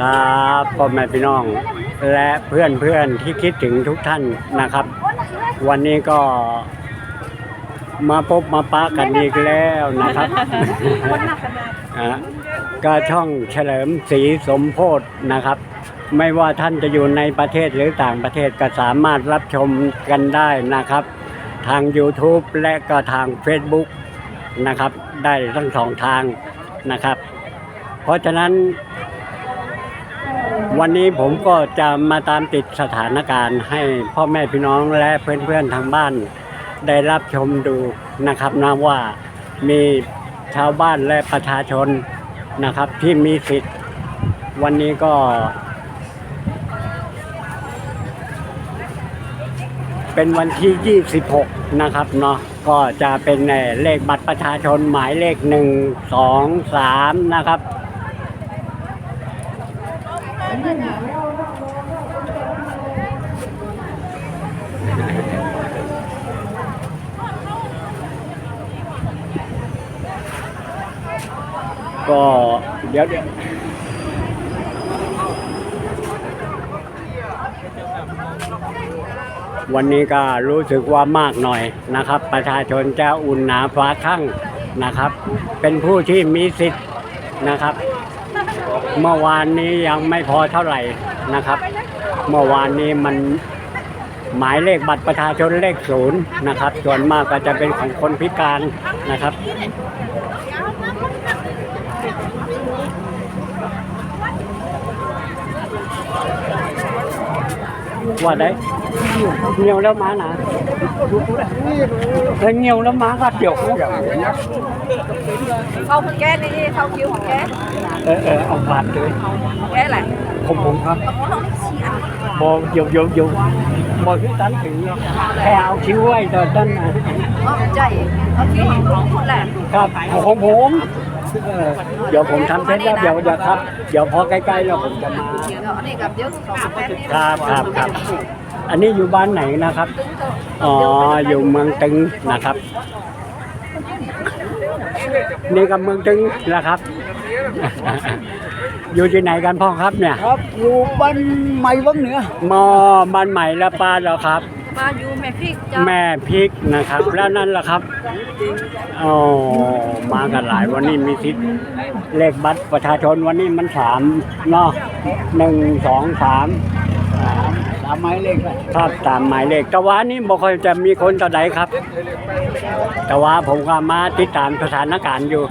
ครับพ่อแม่พี่น้อง และเพื่อนเพื่อนๆที่คิดถึงทุกท่านนะครับ วันนี้ก็มาพบมาปะกันอีกแล้วนะครับอะก็ช่องเฉลิมศรีสมโพธนะครับ ไม่ว่าท่านจะอยู่ในประเทศหรือต่างประเทศก็สามารถรับชมกันได้นะครับ ทาง YouTube และก็ทาง Facebook นะครับ ได้ทั้งสองทางนะครับ เพราะฉะนั้น วันนี้ผมก็จะมาตามติดสถานการณ์ให้พ่อแม่พี่น้องและเพื่อนๆทางบ้าน ได้รับชมดูนะครับนะว่ามีชาวบ้านและประชาชนนะครับที่มีสิทธิ์ วันนี้ก็ เป็นวันที่ 26 นะครับเนาะก็จะเป็นเลขบัตรประชาชนหมายเลข 1 2 3 นะครับ ก็เดี๋ยวเดี๋ยววันนี้ก็รู้สึกว่ามากหน่อยนะครับ ประชาชนจะอุ่นหนาฟ้าข้างนะครับ เป็นผู้ที่มีสิทธิ์นะครับ เมื่อวานนี้ยังไม่พอเท่าไหร่นะครับ เมื่อวานนี้มันหมายเลขบัตรประชาชนเลขศูนย์นะครับ ส่วนมากก็จะเป็นของคนพิการนะครับ ว่า đấy nhiều lắm má nè Thế nhiều lắm má gắt kiểu không เข้าคนแก้นี่เข้าคิวของแก้เออเออเอาบาทเลยแก้แหละผมผมครับตรงนู้นเราเชียร์บ ออยู่อยู่อยู่บอที่ตันถึงแค่เอาคิ้วไว้ตอนนั้นนะอ๋อใจเอาคิวของของคนแหละครับของผมเออเดี๋ยวผมทำเสร็จแล้วเดี๋ยวเดี๋ยวครับเดี๋ยวพอใกล้ๆแล้วผมจะมาเดี๋ยวอันนี้กับเดี๋ยวของแก้นี่ครับครับครับอันนี้อยู่บ้านไหนนะครับ อ๋อ อยู่เมืองตึงนะครับ นี่กับเมืองตึงนะครับ อยู่ที่ไหนกันพ่อครับเนี่ย ครับอยู่บ้านใหม่วังเหนือมอบ้านใหม่ละป้าเหรอครับ มาอยู่แม่พริกเจ้าแม่พริกนะครับ แล้วนั่นล่ะครับ อ๋อ มากันหลายวันนี้มีสิทธิ์เลขบัตรประชาชนวันนี้มันสามเนาะหนึ่งสองสามอ่าตามหมายเลขเลยครับตามหมายเลขแต่ว่านี่บ่ค่อยจะมีคนต่อใดครับ แต่ว่าผมก็มาติดตามสถานการณ์อยู่